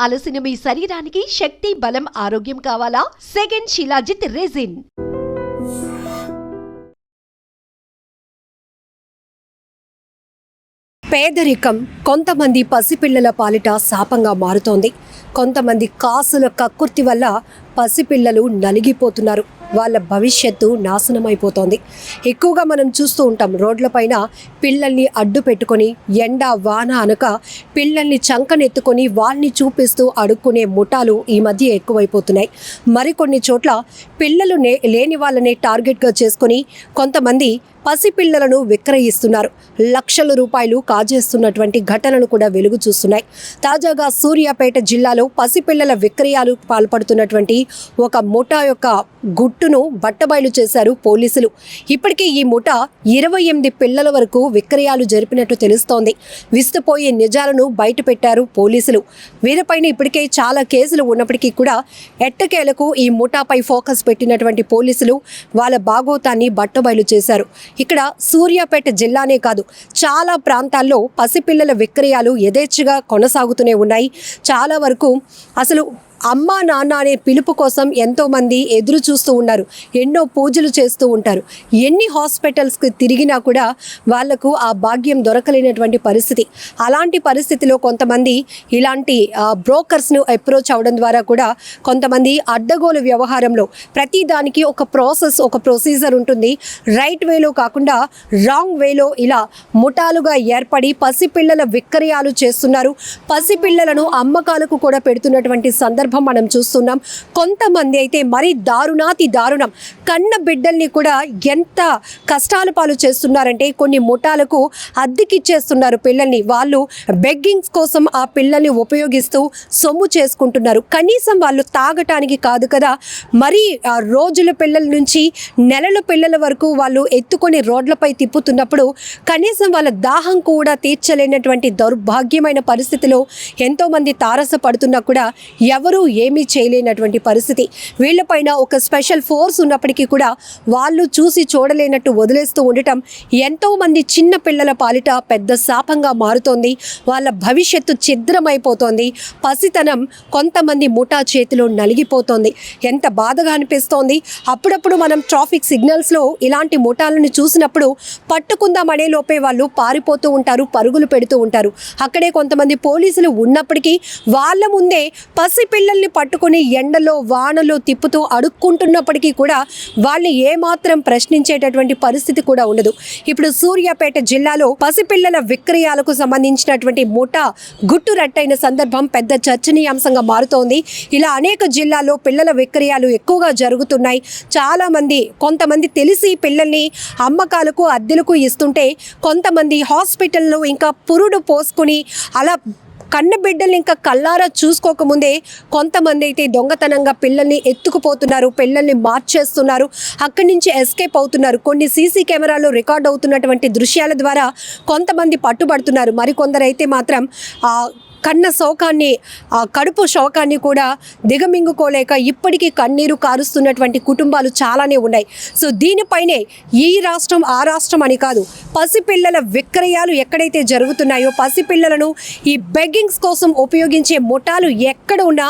అలసిన మీ శరీరానికి శక్తి బలం ఆరోగ్యం కావాలా? Second shilajit resin. పేదరికం. కొంతమంది పసిపిల్లల పాలిట శాపంగా మారుతోంది. కొంతమంది కాసుల కక్కుర్తి వల్ల పసిపిల్లలు నలిగిపోతున్నారు. వాళ్ళ భవిష్యత్తు నాశనమైపోతోంది. ఎక్కువగా మనం చూస్తూ ఉంటాం రోడ్లపైన పిల్లల్ని అడ్డు పెట్టుకొని ఎండ వాన అనక పిల్లల్ని చంకనెత్తుకొని వాళ్ళని చూపిస్తూ అడుక్కునే ముఠాలు ఈ మధ్య ఎక్కువైపోతున్నాయి. మరికొన్ని చోట్ల పిల్లలు నే- లేని వాళ్ళని టార్గెట్గా చేసుకొని కొంతమంది పసిపిల్లలను విక్రయిస్తున్నారు. లక్షల రూపాయలు కాజేస్తున్నటువంటి ఘటనలు కూడా వెలుగు చూస్తున్నాయి. తాజాగా సూర్యాపేట జిల్లాలో పసిపిల్లల విక్రయాలు పాల్పడుతున్నటువంటి ఒక ముఠా యొక్క గుట్టును బట్టబయలు చేశారు పోలీసులు. ఇప్పటికే ఈ ముఠా ఇరవై ఎనిమిది పిల్లల వరకు విక్రయాలు జరిపినట్టు తెలుస్తోంది. విస్తుపోయే నిజాలను బయటపెట్టారు పోలీసులు. వీరిపైన ఇప్పటికే చాలా కేసులు ఉన్నప్పటికీ కూడా ఎట్టకేలకు ఈ ముఠాపై ఫోకస్ పెట్టినటువంటి పోలీసులు వాళ్ళ బాగోతాన్ని బట్టబయలు చేశారు. ఇక్కడ సూర్యాపేట జిల్లానే కాదు చాలా ప్రాంతాల్లో పసిపిల్లల విక్రయాలు యథేచ్ఛగా కొనసాగుతూనే ఉన్నాయి. చాలా వరకు అసలు అమ్మ నాన్న అనే పిలుపు కోసం ఎంతోమంది ఎదురు చూస్తూ ఉన్నారు. ఎన్నో పూజలు చేస్తూ ఉంటారు. ఎన్ని హాస్పిటల్స్కి తిరిగినా కూడా వాళ్ళకు ఆ భాగ్యం దొరకలేనటువంటి పరిస్థితి. అలాంటి పరిస్థితిలో కొంతమంది ఇలాంటి బ్రోకర్స్ను అప్రోచ్ అవడం ద్వారా కూడా కొంతమంది అడ్డగోలు వ్యవహారంలో ప్రతి దానికి ఒక ప్రాసెస్ ఒక ప్రొసీజర్ ఉంటుంది. రైట్ వేలో కాకుండా రాంగ్ వేలో ఇలా ముఠాలుగా ఏర్పడి పసిపిల్లల విక్రయాలు చేస్తున్నారు. పసిపిల్లలను అమ్మకాలకు కూడా పెడుతున్నటువంటి సందర్భం మనం చూస్తున్నాం. కొంతమంది అయితే మరీ దారుణాతి దారుణం. కన్న బిడ్డల్ని కూడా ఎంత కష్టాల పాలు చేస్తున్నారంటే కొన్ని ముఠాలకు అద్దెకిచ్చేస్తున్నారు పిల్లల్ని. వాళ్ళు బెగ్గింగ్స్ కోసం ఆ పిల్లల్ని ఉపయోగిస్తూ సొమ్ము చేసుకుంటున్నారు. కనీసం వాళ్ళు తాగటానికి కాదు కదా. మరి ఆ రోజుల పిల్లల నుంచి నెలల పిల్లల వరకు వాళ్ళు ఎత్తుకొని రోడ్లపై తిప్పుతున్నప్పుడు కనీసం వాళ్ళ దాహం కూడా తీర్చలేనటువంటి దౌర్భాగ్యమైన పరిస్థితిలో ఎంతోమంది తారసపడుతున్నా కూడా ఎవరు ఏమీ చేయలేనటువంటి పరిస్థితి. వీళ్ళపైన ఒక స్పెషల్ ఫోర్స్ ఉన్నప్పటికీ కూడా వాళ్ళు చూసి చూడలేనట్టు వదిలేస్తూ ఉండటం ఎంతో మంది చిన్న పిల్లల పాలిట పెద్ద శాపంగా మారుతోంది. వాళ్ళ భవిష్యత్తు ఛిద్రమైపోతోంది. పసితనం కొంతమంది ముఠా చేతిలో నలిగిపోతోంది. ఎంత బాధగా అనిపిస్తోంది. అప్పుడప్పుడు మనం ట్రాఫిక్ సిగ్నల్స్లో ఇలాంటి ముఠాలను చూసినప్పుడు పట్టుకుందామనే లోపే వాళ్ళు పారిపోతూ ఉంటారు పరుగులు పెడుతూ ఉంటారు. అక్కడే కొంతమంది పోలీసులు ఉన్నప్పటికీ వాళ్ళ ముందే పసిపిల్ల పిల్లల్ని పట్టుకొని ఎండలో వానలో తిప్పుతూ అడుక్కుంటున్నప్పటికీ కూడా వాళ్ళని ఏమాత్రం ప్రశ్నించేటటువంటి పరిస్థితి కూడా ఉండదు. ఇప్పుడు సూర్యాపేట జిల్లాలో పసిపిల్లల విక్రయాలకు సంబంధించినటువంటి ముఠా గుట్టు రట్టైన సందర్భం పెద్ద చర్చనీయాంశంగా మారుతోంది. ఇలా అనేక జిల్లాల్లో పిల్లల విక్రయాలు ఎక్కువగా జరుగుతున్నాయి. చాలామంది కొంతమంది తెలిసి పిల్లల్ని అమ్మకాలకు అద్దెలకు ఇస్తుంటే కొంతమంది హాస్పిటల్లో ఇంకా పురుడు పోసుకుని అలా కన్న బిడ్డల్ని ఇంకా కల్లారా చూసుకోకముందే కొంతమంది అయితే దొంగతనంగా పిల్లల్ని ఎత్తుకుపోతున్నారు పిల్లల్ని మార్చేస్తున్నారు అక్కడి నుంచి ఎస్కేప్ అవుతున్నారు. కొన్ని సీసీ కెమెరాలు రికార్డ్ అవుతున్నటువంటి దృశ్యాల ద్వారా కొంతమంది పట్టుబడుతున్నారు. మరికొందరైతే మాత్రం కన్న శోకాన్ని ఆ కడుపు శోకాన్ని కూడా దిగమింగుకోలేక ఇప్పటికీ కన్నీరు కారుస్తున్నటువంటి కుటుంబాలు చాలానే ఉన్నాయి. సో దీనిపైనే ఈ రాష్ట్రం ఆ రాష్ట్రం అని కాదు పసిపిల్లల విక్రయాలు ఎక్కడైతే జరుగుతున్నాయో పసిపిల్లలను ఈ బెగ్గింగ్స్ కోసం ఉపయోగించే ముఠాలు ఎక్కడ ఉన్నా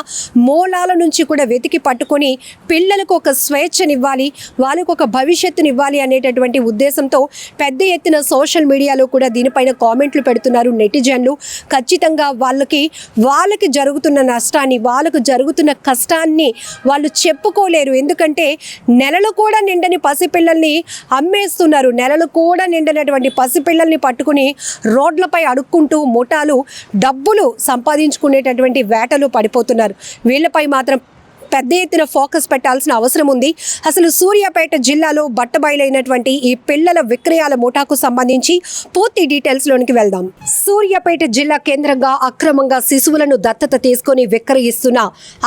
మూలాల నుంచి కూడా వెతికి పట్టుకొని పిల్లలకు ఒక స్వేచ్ఛనివ్వాలి వాళ్ళకు ఒక భవిష్యత్తునివ్వాలి అనేటటువంటి ఉద్దేశంతో పెద్ద ఎత్తున సోషల్ మీడియాలో కూడా దీనిపైన కామెంట్లు పెడుతున్నారు నెటిజన్లు. ఖచ్చితంగా వాళ్ళకి వాళ్ళకి జరుగుతున్న నష్టాన్ని వాళ్ళకు జరుగుతున్న కష్టాన్ని వాళ్ళు చెప్పుకోలేరు. ఎందుకంటే నెలలు కూడా నిండని పసిపిల్లల్ని అమ్మేస్తున్నారు. నెలలు కూడా నిండినటువంటి పసిపిల్లల్ని పట్టుకుని రోడ్లపై అడుక్కుంటూ ముఠాలు డబ్బులు సంపాదించుకునేటటువంటి వేటలు పడిపోతున్నారు. వీళ్ళపై మాత్రం పెద్ద ఎత్తున ఫోకస్ పెట్టాల్సిన అవసరం ఉంది. అసలు సూర్యాపేట జిల్లాలో బట్టబయలైనటువంటి ఈ పిల్లల విక్రయాల ముఠాకు సంబంధించి పూర్తి డీటెయిల్స్లోనికి వెళ్దాం. సూర్యాపేట జిల్లా కేంద్రంగా అక్రమంగా శిశువులను దత్తత తీసుకొని విక్రయిస్తున్న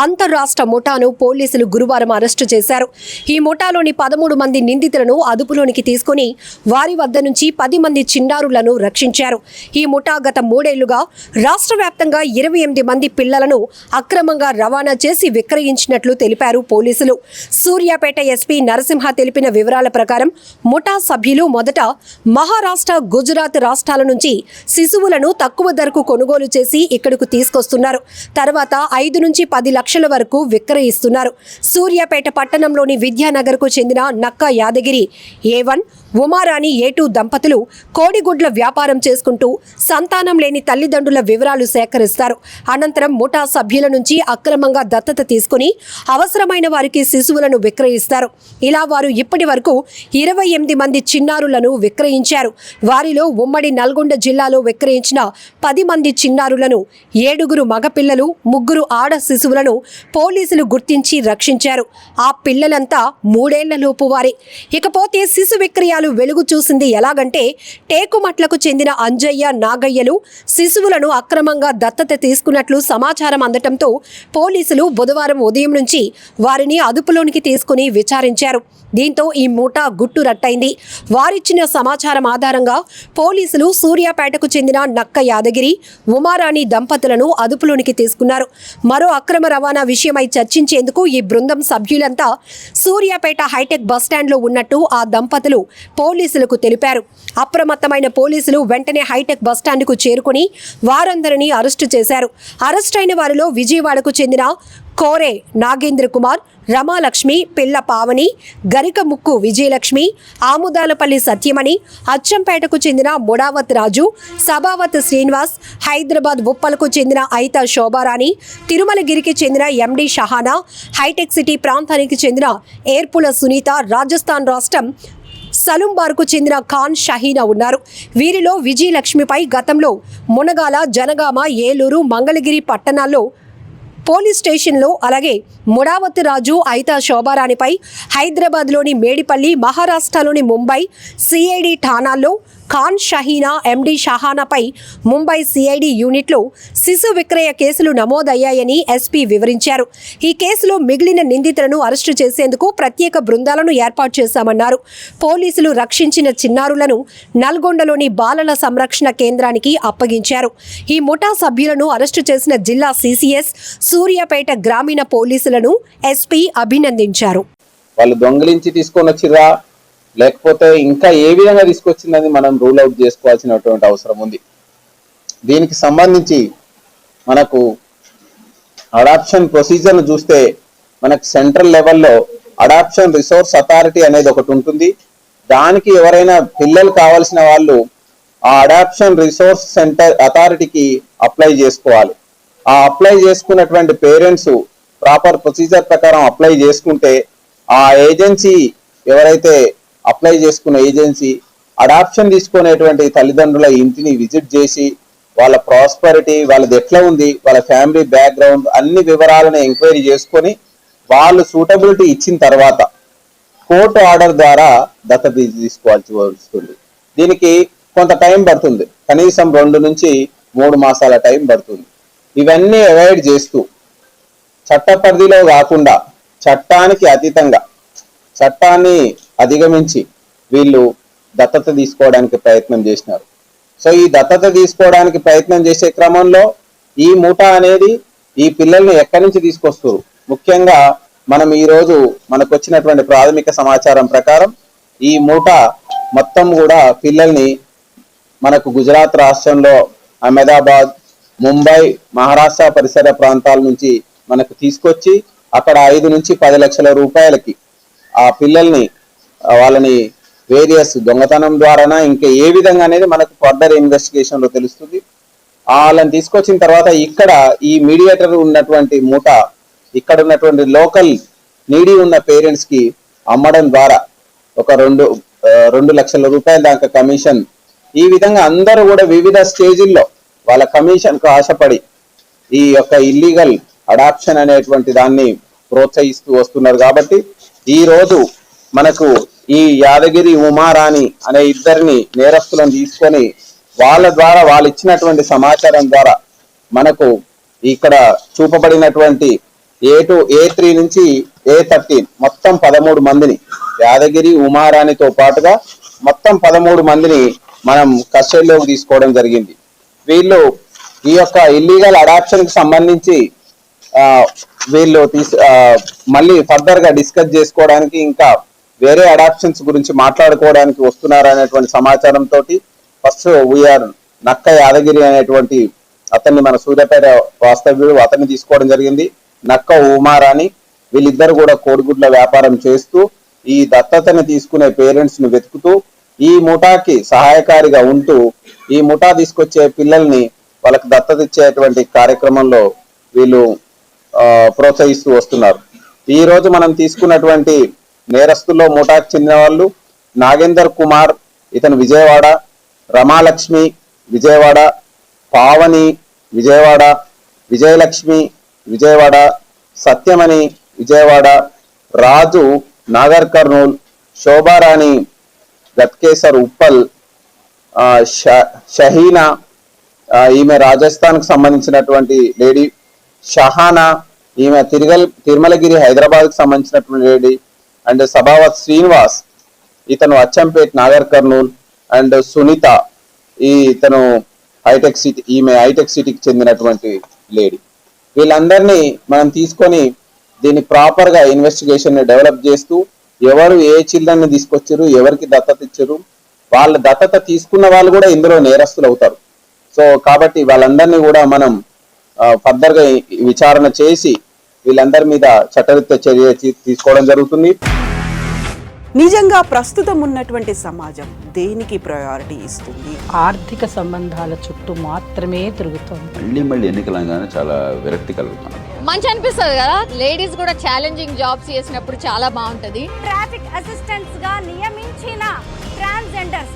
అంతర్రాష్ట్ర ముఠాను పోలీసులు గురువారం అరెస్టు చేశారు. ఈ ముఠాలోని పదమూడు మంది నిందితులను అదుపులోనికి తీసుకొని వారి వద్ద నుంచి పది మంది చిన్నారులను రక్షించారు. ఈ ముఠా గత మూడేళ్ళుగా రాష్ట్ర వ్యాప్తంగా ఇరవై ఎనిమిది మంది పిల్లలను అక్రమంగా రవాణా చేసి విక్రయించిన విచారించినట్లు తెలిపారు పోలీసులు. సూర్యాపేట ఎస్పీ నరసింహ తెలిపిన వివరాల ప్రకారం ముఠా సభ్యులు మొదట మహారాష్ట్ర గుజరాత్ రాష్ట్రాల నుంచి శిశువులను తక్కువ ధరకు కొనుగోలు చేసి ఇక్కడకు తీసుకొస్తున్నారు. తర్వాత ఐదు నుంచి పది లక్షల వరకు విక్రయిస్తున్నారు. సూర్యాపేట పట్టణంలోని విద్యానగర్కు చెందిన Nakka Yadagiri A one Umarani A two దంపతులు కోడిగుడ్ల వ్యాపారం చేసుకుంటూ సంతానం లేని తల్లిదండ్రుల వివరాలు సేకరిస్తారు. అనంతరం ముఠా సభ్యుల నుంచి అక్రమంగా దత్తత తీసుకుని అవసరమైన వారికి శిశువులను విక్రయిస్తారు. ఇలా వారు ఇప్పటి వరకు ఇరవై ఎనిమిది మంది చిన్నారులను విక్రయించారు. వారిలో ఉమ్మడి నల్గొండ జిల్లాలో విక్రయించిన పది మంది చిన్నారులను ఏడుగురు మగపిల్లలు ముగ్గురు ఆడ శిశువులను పోలీసులు గుర్తించి రక్షించారు. ఆ పిల్లలంతా మూడేళ్ళలోపు వారే. ఇకపోతే శిశు విక్రయాలు వెలుగు చూసింది ఎలాగంటే టేకుమట్లకు చెందిన అంజయ్య నాగయ్యలు శిశువులను అక్రమంగా దత్తత తీసుకున్నట్లు సమాచారం అందటంతో పోలీసులు బుధవారం ఉదయం నుంచి వారిని అదుపులోనికి తీసుకుని విచారించారు. దీంతో ఈ మూటా గుట్టు రట్టయింది. వారిచ్చిన సమాచారం ఆధారంగా పోలీసులు సూర్యాపేటకు చెందిన నక్క యాదగిరి ఉమారాణి దంపతులను అదుపులోనికి తీసుకున్నారు. మరో అక్రమ రవాణా విషయమై చర్చించేందుకు ఈ బృందం సభ్యులంతా సూర్యాపేట హైటెక్ బస్టాండ్లో ఉన్నట్టు ఆ దంపతులు పోలీసులకు తెలిపారు. అప్రమత్తమైన పోలీసులు వెంటనే హైటెక్ బస్టాండ్కు చేరుకుని వారందరినీ అరెస్టు చేశారు. అరెస్ట్ అయిన వారిలో విజయవాడకు చెందిన కోరే నాగేంద్ర కుమార్ రమాలక్ష్మి పిల్ల పావని గరిక ముక్కు విజయలక్ష్మి ఆముదాలపల్లి సత్యమణి అచ్చంపేటకు చెందిన ముడావత్ రాజు సభావత్ శ్రీనివాస్ హైదరాబాద్ ఉప్పలకు చెందిన ఐత శోభారాణి తిరుమలగిరికి చెందిన ఎండి షహానా హైటెక్ సిటీ ప్రాంతానికి చెందిన ఏర్పుల సునీత రాజస్థాన్ రాష్ట్రం సలుంబార్కు చెందిన ఖాన్ షహీనా ఉన్నారు. వీరిలో విజయలక్ష్మిపై గతంలో మునగాల జనగామ ఏలూరు మంగళగిరి పట్టణాల్లో పోలీస్ స్టేషన్లో అలాగే ముడావత్ రాజు ఐతా శోభారాణిపై హైదరాబాద్లోని మేడిపల్లి మహారాష్ట్రలోని ముంబై సిఐడి ఠానాల్లో ఖాన్ షహీనా ఎండి షహానాపై ముంబై సిఐడి యూనిట్లో శిశు విక్రయ కేసులు నమోదయ్యాయని ఎస్పీ వివరించారు. ఈ కేసులో మిగిలిన నిందితులను అరెస్టు చేసేందుకు ప్రత్యేక బృందాలను ఏర్పాటు చేశామన్నారు. పోలీసులు రక్షించిన చిన్నారులను నల్గొండలోని బాలల సంరక్షణ కేంద్రానికి అప్పగించారు. ఈ ముఠా సభ్యులను అరెస్టు చేసిన జిల్లా సీసీఎస్ సూర్యాపేట గ్రామీణ పోలీసులను ఎస్పీ అభినందించారు. వాళ్ళు దొంగిలించి తీసుకొని వచ్చిరా లేకపోతే ఇంకా ఏ విధంగా తీసుకొచ్చిందని మనం రూల్ అవుట్ చేసుకోవాల్సినటువంటి అవసరం ఉంది. దీనికి సంబంధించి మనకు అడాప్షన్ ప్రొసీజర్ను చూస్తే మనకు సెంట్రల్ లెవెల్లో అడాప్షన్ రిసోర్స్ అథారిటీ అనేది ఒకటి ఉంటుంది. దానికి ఎవరైనా పిల్లలు కావాల్సిన వాళ్ళు ఆ అడాప్షన్ రిసోర్స్ సెంటర్ అథారిటీకి అప్లై చేసుకోవాలి. ఆ అప్లై చేసుకున్నటువంటి పేరెంట్స్ ప్రాపర్ ప్రొసీజర్ ప్రకారం అప్లై చేసుకుంటే ఆ ఏజెన్సీ ఎవరైతే అప్లై చేసుకున్న ఏజెన్సీ అడాప్షన్ తీసుకునేటువంటి తల్లిదండ్రుల ఇంటిని విజిట్ చేసి వాళ్ళ ప్రాస్పరిటీ వాళ్ళది ఎట్లా ఉంది వాళ్ళ ఫ్యామిలీ బ్యాక్గ్రౌండ్ అన్ని వివరాలను ఎంక్వైరీ చేసుకొని వాళ్ళు సూటబిలిటీ ఇచ్చిన తర్వాత కోర్టు ఆర్డర్ ద్వారా దత్తత తీసుకోవాల్సి వస్తుంది దీనికి కొంత టైం పడుతుంది. కనీసం రెండు నుంచి మూడు మాసాల టైం పడుతుంది. ఇవన్నీ అవాయిడ్ చేస్తూ చట్ట పరిధిలో కాకుండా చట్టానికి అతీతంగా చట్టాన్ని అధిగమించి వీళ్ళు దత్తత తీసుకోవడానికి ప్రయత్నం చేసినారు. సో ఈ దత్తత తీసుకోవడానికి ప్రయత్నం చేసే క్రమంలో ఈ మూట అనేది ఈ పిల్లల్ని ఎక్కడి నుంచి తీసుకొస్తారు? ముఖ్యంగా మనం ఈరోజు మనకు వచ్చినటువంటి ప్రాథమిక సమాచారం ప్రకారం ఈ మూట మొత్తం కూడా పిల్లల్ని మనకు గుజరాత్ రాష్ట్రంలో అహ్మదాబాద్ ముంబై మహారాష్ట్ర పరిసర ప్రాంతాల నుంచి మనకు తీసుకొచ్చి అక్కడ ఐదు నుంచి పది లక్షల రూపాయలకి ఆ పిల్లల్ని వాళ్ళని వేరియస్ దొంగతనం ద్వారానా ఇంకా ఏ విధంగా అనేది మనకు ఫర్దర్ ఇన్వెస్టిగేషన్లో తెలుస్తుంది. వాళ్ళని తీసుకొచ్చిన తర్వాత ఇక్కడ ఈ మీడియేటర్ ఉన్నటువంటి మూట ఇక్కడ ఉన్నటువంటి లోకల్ నీడి ఉన్న పేరెంట్స్కి అమ్మడం ద్వారా ఒక రెండు రెండు లక్షల రూపాయల దాకా కమిషన్ ఈ విధంగా అందరూ కూడా వివిధ స్టేజిల్లో వాళ్ళ కమిషన్కు ఆశపడి ఈ యొక్క ఇల్లీగల్ అడాప్షన్ అనేటువంటి దాన్ని ప్రోత్సహిస్తూ వస్తున్నారు కాబట్టి ఈరోజు మనకు ఈ యాదగిరి ఉమారాణి అనే ఇద్దరిని నేరస్తులను తీసుకొని వాళ్ళ ద్వారా వాళ్ళు ఇచ్చినటువంటి సమాచారం ద్వారా మనకు ఇక్కడ చూపబడినటువంటి ఏ టు ఏ త్రీ నుంచి ఏ థర్టీన్ మొత్తం పదమూడు మందిని యాదగిరి ఉమారాణితో పాటుగా మొత్తం పదమూడు మందిని మనం కస్టడీలోకి తీసుకోవడం జరిగింది. వీళ్ళు ఈ యొక్క ఇల్లీగల్ అడాప్షన్కి సంబంధించి వీళ్ళు తీసు మళ్ళీ ఫర్దర్గా డిస్కస్ చేసుకోవడానికి ఇంకా వేరే అడాప్షన్స్ గురించి మాట్లాడుకోవడానికి వస్తున్నారు అనేటువంటి సమాచారం తోటి ఫస్ట్ వీఆర్ నక్క యాదగిరి అనేటువంటి అతన్ని మన సూర్యాపేట వాస్తవ్యుడు అతన్ని తీసుకోవడం జరిగింది. నక్క ఉమారాణి వీళ్ళిద్దరు కూడా కోడిగుడ్ల వ్యాపారం చేస్తూ ఈ దత్తతని తీసుకునే పేరెంట్స్ను వెతుకుతూ ఈ ముఠాకి సహాయకారిగా ఉంటూ ఈ ముఠా తీసుకొచ్చే పిల్లల్ని వాళ్ళకి దత్తత ఇచ్చేటువంటి కార్యక్రమంలో వీళ్ళు ప్రోత్సహిస్తూ వస్తున్నారు. ఈ రోజు మనం తీసుకున్నటువంటి నేరస్తుల్లో ముఠాకు చెందిన వాళ్ళు నాగేందర్ కుమార్ ఇతను విజయవాడ రమాలక్ష్మి విజయవాడ పావని విజయవాడ విజయలక్ష్మి విజయవాడ సత్యమణి విజయవాడ రాజు నాగర్ కర్నూల్ శోభారాణి గత్కేసర్ ఉప్పల్ ష- షహీనా ఈమె రాజస్థాన్కు సంబంధించినటువంటి లేడీ షహానా ఈమె తిరుగల్ తిరుమలగిరి హైదరాబాద్కు సంబంధించినటువంటి లేడీ అండ్ సభావత్ శ్రీనివాస్ ఇతను అచ్చంపేట్ నాగర్ కర్నూల్ అండ్ సునీత ఈ ఇతను హైటెక్ సిటీ ఈమె హైటెక్ సిటీకి చెందినటువంటి లేడీ వీళ్ళందరినీ మనం తీసుకొని దీన్ని ప్రాపర్గా ఇన్వెస్టిగేషన్ని డెవలప్ చేస్తూ ఎవరు ఏ చిల్డ్రన్ని తీసుకొచ్చారు ఎవరికి దత్తత ఇచ్చారు వాళ్ళ దత్తత తీసుకున్న వాళ్ళు కూడా ఇందులో నేరస్తులు అవుతారు సో కాబట్టి వాళ్ళందరినీ కూడా మనం ఫర్దర్గా విచారణ చేసి వీళ్ళందరి మీద చట్టరీత్యా చర్య తీసుకోవడం జరుగుతుంది. నిజంగా ప్రస్తుతం ఉన్నటువంటి సమాజం దేనికి ప్రయారిటీ ఇస్తుంది? ఆర్థిక సంబంధాల చుట్టూ మాత్రమే తిరుగుతోంది. మళ్ళీ మళ్ళీ ఎన్నికలంగానే చాలా విరక్తి కలుగుతాను మంచి అనిపిస్తుంది కదా? లేడీస్ కూడా ఛాలెంజింగ్ జాబ్స్ చేసినప్పుడు చాలా బాగుంటది. ట్రాఫిక్ అసిస్టెంట్స్గా నియమించిన ట్రాన్స్జెండర్స్